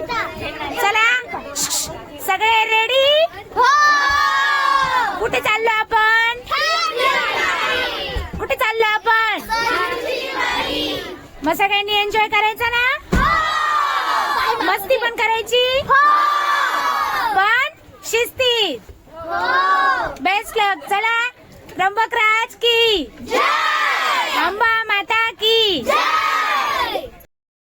चला. सगळे रेडी हो. कुठे चाललो आपण? कुठे चाललो आपण? मग सगळ्यांनी एन्जॉय करायचा ना? मस्ती पण करायची? पण शिस्तीत बेस्ट लक चला. त्र्यंबकराज की. अंबा माता की.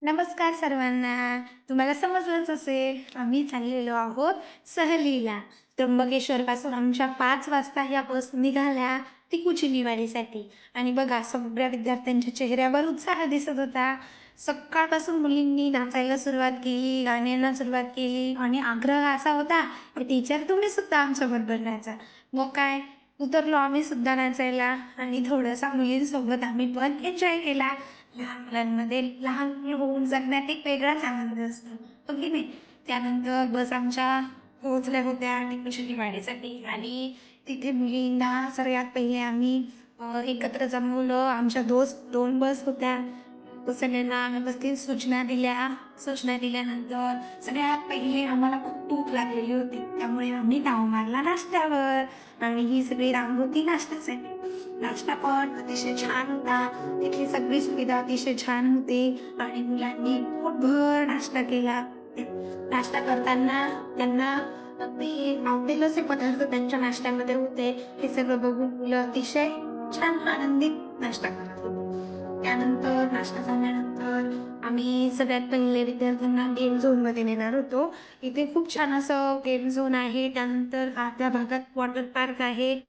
नमस्कार सर्वांना. तुम्हाला समजलंच असेल आम्ही चाललेलो आहोत सहलीला. त्र्यंबकेश्वरपासून आमच्या पाच वाजता ह्या बस निघाल्या ती दिवाळीसाठी. आणि बघा सगळ्या विद्यार्थ्यांच्या चेहऱ्यावर उत्साह दिसत होता. सकाळपासून मुलींनी नाचायला सुरुवात केली गाण्यांना सुरुवात केली. आणि आग्रह असा होता की टीचर तुम्ही सुद्धा आमच्याबरोबर नाचा. मग काय? उतरलो आम्ही सुद्धा नाचायला. आणि थोडंसं मुलींसोबत आम्ही पण एन्जॉय केला. लहान मुलांमध्ये लहान मुलं होऊन जगण्यात एक वेगळाच आनंद असतो. हो की नाही. त्यानंतर बस आमच्या पोहोचल्या होत्या टिपूच्या दिवाळीसाठी आणि तिथे मुलींना सगळ्यात पहिले आम्ही एकत्र जमवलं. आमच्या दोस्त दोन बस होत्या. सगळ्यांना व्यवस्थित सूचना दिल्या. सूचना दिल्यानंतर सगळ्यात पहिले आम्हाला खूप भूक लागलेली होती. त्यामुळे आम्ही धाव मारला नाश्त्यावर. आणि ही सगळी रांग होती नाश्त्यासाठी. नाश्ता पण अतिशय छान होता. तिथली सगळी सुविधा अतिशय छान होती. आणि मुलांनी पोटभर नाश्ता केला. नाश्ता करताना त्यांना अगदी आवडेल असे पदार्थ त्यांच्या नाश्त्यामध्ये होते. हे सगळं बघून मुलं अतिशय छान आनंदित नाश्ता करत होते. त्यानंतर नाश्ता झाल्यानंतर आम्ही सगळ्यात पहिले विद्यार्थ्यांना गेम झोनमध्ये नेणार होतो. इथे खूप छान असं गेम झोन आहे. त्यानंतर त्या भागात वॉटर पार्क आहे.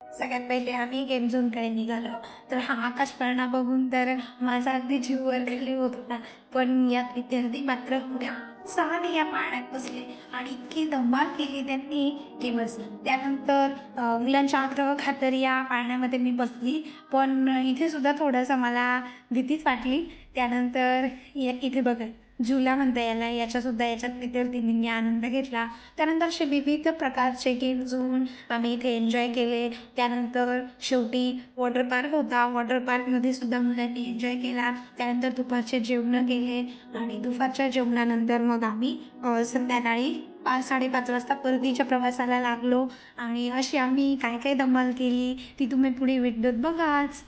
सगळ्यात पहिले आम्ही गेम झोनकडे निघालो. तर हा आकाश पाळणा बघून तर माझा अगदी जीव वरखाली होत होता. पण यात विद्यार्थी मात्र सहा या पाळण्यात बसले आणि इतकी धमाल केली त्यांनी की बस. त्यानंतर अं, मुलांच्या खातर या पाळण्यामध्ये मी बसली. पण इथे सुद्धा थोडंसं मला भीतीच वाटली. त्यानंतर या इथे बघा. झुला म्हणता याला याच्यासुद्धा याच्यात विद्यार्थिनींनी आनंद घेतला. त्यानंतर असे विविध प्रकारचे गेम होऊन आम्ही इथे एन्जॉय केले. त्यानंतर शेवटी वॉटर पार्क होता. वॉटर पार्कमध्ये सुद्धा मुलांनी एन्जॉय केला. त्यानंतर दुपारचे जेवणं केले आणि दुपारच्या जेवणानंतर मग आम्ही संध्याकाळी पाच साडेपाच वाजता परतीच्या प्रवासाला लागलो आणि अशी आम्ही काय काय धमाल केली ती तुम्ही पुढे व्हिडिओत बघाच.